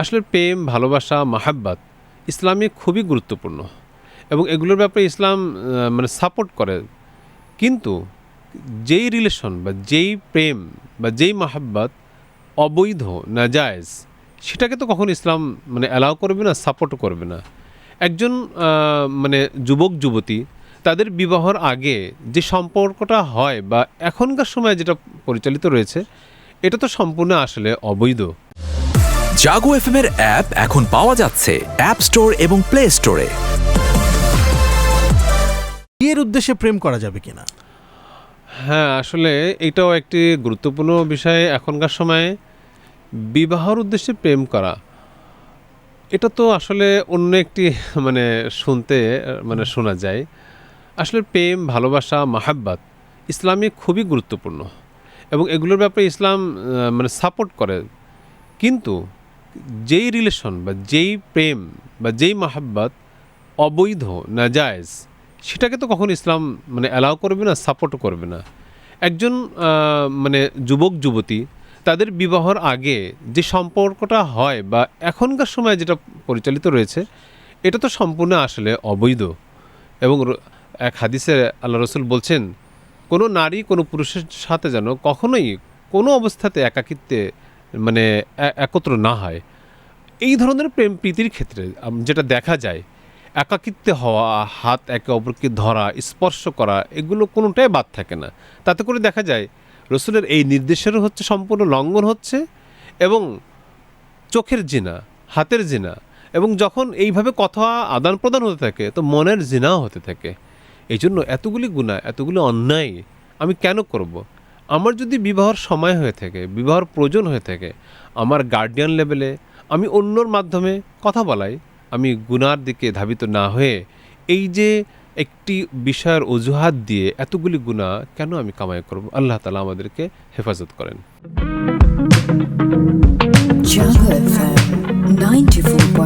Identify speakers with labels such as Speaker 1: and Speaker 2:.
Speaker 1: আসলে প্রেম, ভালোবাসা, মাহাব্বাত ইসলামে খুবই গুরুত্বপূর্ণ এবং এগুলোর ব্যাপারে ইসলাম মানে সাপোর্ট করে। কিন্তু যেই রিলেশন বা যেই প্রেম বা যেই মাহাব্বাত অবৈধ, নাজায়েজ, সেটাকে তো কখনো ইসলাম মানে অ্যালাউ করবে না সাপোর্টও করবে না। একজন মানে যুবক, যুবতী, তাদের বিবাহর আগে যে সম্পর্কটা হয় বা এখনকার সময় যেটা পরিচালিত রয়েছে, এটা তো সম্পূর্ণ আসলে অবৈধ।
Speaker 2: জাগো এফএম এর অ্যাপ এখন পাওয়া যাচ্ছে অ্যাপ স্টোর এবং প্লে স্টোরে।
Speaker 3: বিয়ের উদ্দেশ্যে প্রেম করা যাবে কিনা?
Speaker 1: হ্যাঁ আসলে এটাও একটি গুরুত্বপূর্ণ বিষয় এখনকার সময়ে বিবাহর উদ্দেশ্যে প্রেম করা। এটা তো আসলে অন্য একটি মানে শুনতে মানে শোনা যায়। আসলে প্রেম ভালোবাসা মাহাব্বাত ইসলামে খুবই গুরুত্বপূর্ণ। এবং এগুলোর ব্যাপারে ইসলাম মানে সাপোর্ট করে। কিন্তু যেই রিলেশন বা যেই প্রেম বা যেই মাহাব্বাত অবৈধ, নাজায়েজ, সেটাকে তো কখনো ইসলাম মানে অ্যালাউ করবে না সাপোর্টও করবে না। একজন মানে যুবক, যুবতী, তাদের বিবাহর আগে যে সম্পর্কটা হয় বা এখনকার সময় যেটা পরিচালিত রয়েছে, এটা তো সম্পূর্ণ আসলে অবৈধ। এবং এক হাদিসে আল্লাহ রসুল বলছেন, কোনো নারী, কোনো পুরুষের সাথে যেন কখনোই কোনো অবস্থাতে একাকিত্বে মানে একত্র না হয়। এই ধরনের প্রেম প্রীতির ক্ষেত্রে যেটা দেখা যায়, একাকিত্বে হওয়া, হাত একে অপরকে ধরা, স্পর্শ করা, এগুলো কোনোটাই বাদ থাকে না। তাতে করে দেখা যায়, রসুলের এই নির্দেশেরও হচ্ছে, সম্পূর্ণ লঙ্ঘন হচ্ছে এবং চোখের জিনা, হাতের জিনা এবং যখন এইভাবে কথা আদান প্রদান হতে থাকে, তো মনের জিনাও হতে থাকে। এই জন্য এতগুলি গুণা এতগুলি অন্যায় আমি কেন করব। আমার যদি বিবাহর সময় হয়ে থাকে, বিবাহর প্রয়োজন হয়ে থাকে, আমার গার্ডিয়ান লেভেলে আমি অন্যর মাধ্যমে কথা বলাই, আমি গুনার দিকে ধাবিত না হয়ে এই যে একটি বিষয়ের অজুহাত দিয়ে এতগুলি গুণা কেন আমি কামাই করব? আল্লাহ তালা আমাদেরকে হেফাজত করেন।
Speaker 4: Jungle FM 94.9